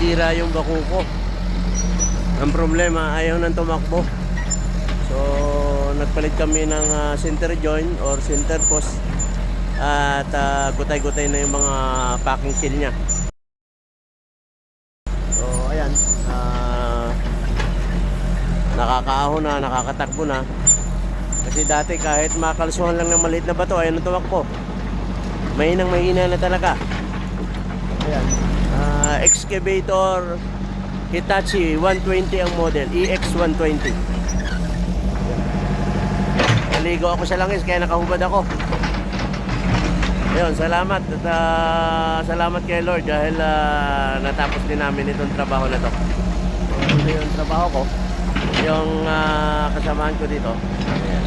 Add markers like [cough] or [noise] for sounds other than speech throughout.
nasira yung bakuko. Ang problema, ayaw nang tumakbo. So, nagpalit kami ng ah, center joint or center post at ah, gutay-gutay na yung mga packing seal niya. So, ayan. ah, nakakaahon na, nakakatakbo na. Kasi dati kahit makalsuhan lang ng maliit na bato, ayaw nang tumakbo. Mahinang mahina na talaga. Ayan. Ah, excavator Hitachi 120 ang model, E EX 120. Naligo ako sa langis kaya nakahubad ako. Ayun, salamat at ah, salamat kay Lord dahil ah, natapos din namin itong trabaho na to. Ito yung trabaho ko. Yung ah, kasamaan ko dito. Ayan.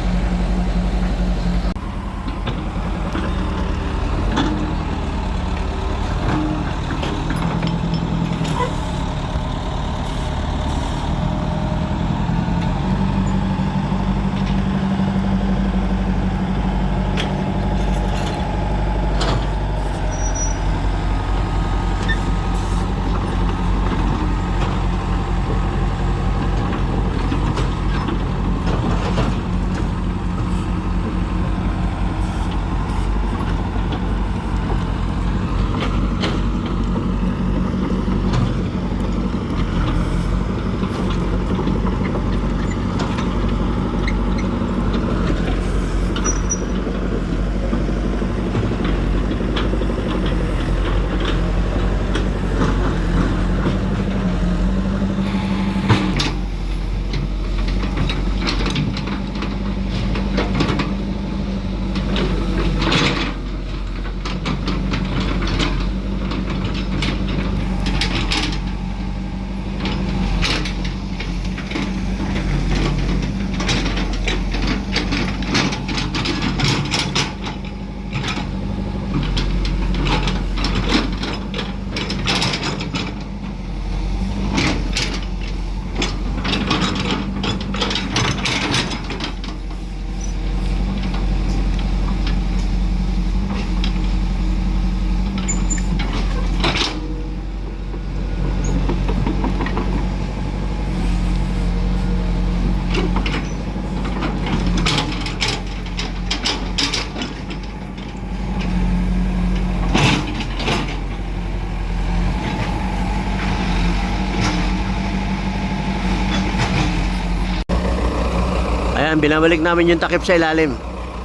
Ayan, binabalik namin yung takip sa ilalim.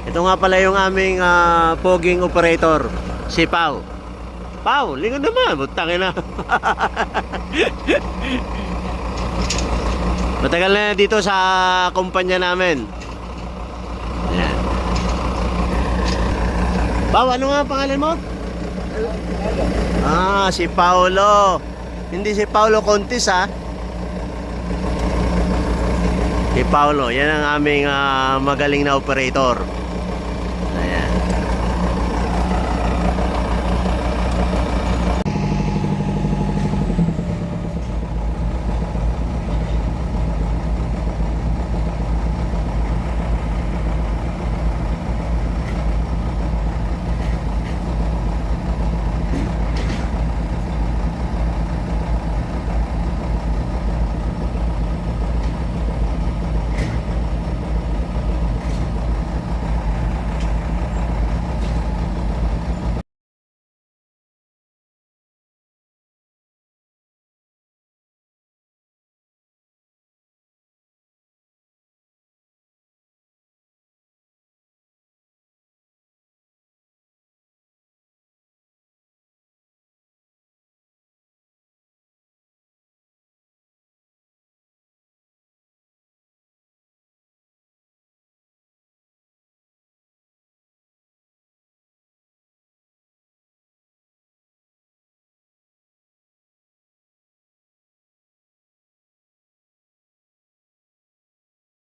Ito nga pala yung aming ah, poging operator, si Pau. Pau, lingon naman, butangin na. [laughs] Matagal na dito sa kumpanya namin. Ayan. Pau, ano nga ang pangalan mo? Ah, si Paulo. Hindi si Paulo Contis ha. Si Paulo, yan ang aming ah, magaling na operator.